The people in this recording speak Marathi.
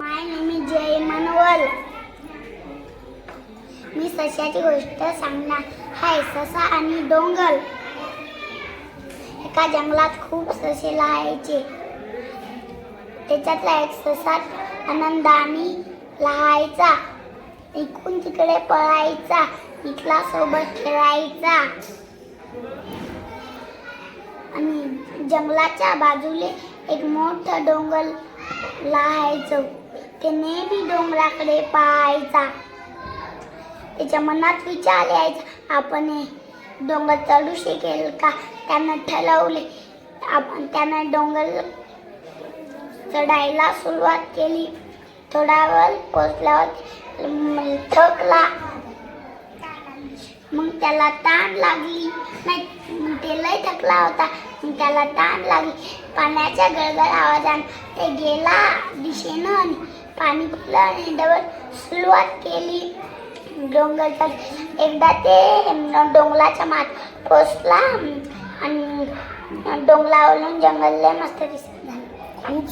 माय नेम इज जय मनवल मी सशाची गोष्ट सांगणार. हाय ससा आणि डोंगल. एका जंगलात खूप ससे लहायचे. त्याच्यातला एक ससा आनंदाने लहायचा. इकडून तिकडे पळायचा. इथला सोबत खेळायचा. आणि जंगलाच्या बाजूला एक मोठं डोंगर लहायचं. ते नेहमी डोंगराकडे पाहायचा. त्याच्या मनात विचार यायचा आपण डोंगर चढू शकेल का? त्यानं ठरवले. आपण त्यानं डोंगर चढायला सुरुवात केली. थोडा वेळ पोचल्यावर थकला. मग त्याला ताण लागली. नाही ते लय थकला होता. मग त्याला ताण लागली. पाण्याच्या गळगळ आवाजाने ते गेला दिशेनं आणि पाणी पिलं आणि डबल सुरुवात केली. डोंगरचा एकदा ते डोंगराच्या मात पोचला आणि डोंगरावरून जंगल लय मस्त दिसत झालं. खूप